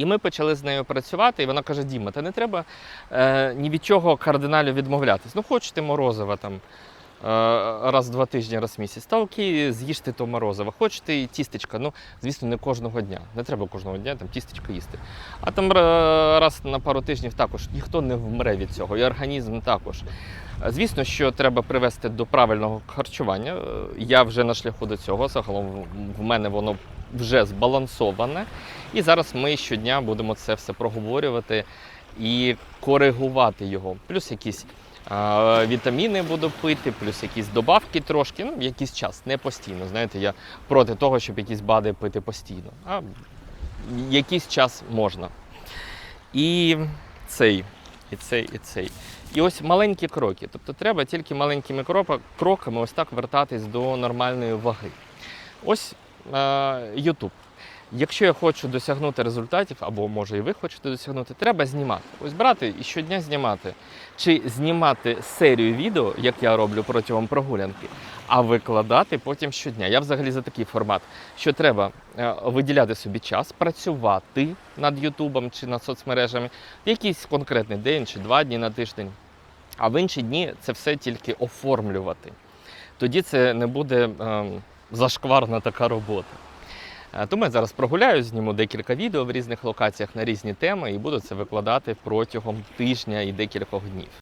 І ми почали з нею працювати, і вона каже: Діма, та не треба е, ні від чого кардинально відмовлятись. Ну, хочете морозива там. е, Раз в два тижні, раз в місяць. Та окей, з'їжте то морозиво. Хочете і тістечка. Ну, звісно, не кожного дня. Не треба кожного дня там тістечка їсти. А там е, раз на пару тижнів також ніхто не вмре від цього, і організм також. Звісно, що треба привести до правильного харчування. Е, Я вже на шляху до цього. Загалом в мене воно вже збалансоване. І зараз ми щодня будемо це все проговорювати і коригувати його. Плюс якісь а, вітаміни буду пити, плюс якісь добавки трошки, ну, якийсь час, не постійно. Знаєте, я проти того, щоб якісь БАДи пити постійно. А якийсь час можна. І цей, і цей, і цей. І ось маленькі кроки. Тобто треба тільки маленькими кроками ось так вертатись до нормальної ваги. Ось YouTube. Якщо я хочу досягнути результатів, або може і ви хочете досягнути, треба знімати. Ось брати і щодня знімати. Чи знімати серію відео, як я роблю протягом прогулянки, а викладати потім щодня. Я взагалі за такий формат, що треба е, виділяти собі час, працювати над Ютубом чи над соцмережами в якийсь конкретний день чи два дні на тиждень. А в інші дні це все тільки оформлювати. Тоді це не буде ем, зашкварна така робота. Е, Тому я зараз прогуляю, зніму декілька відео в різних локаціях на різні теми і буду це викладати протягом тижня і декількох днів.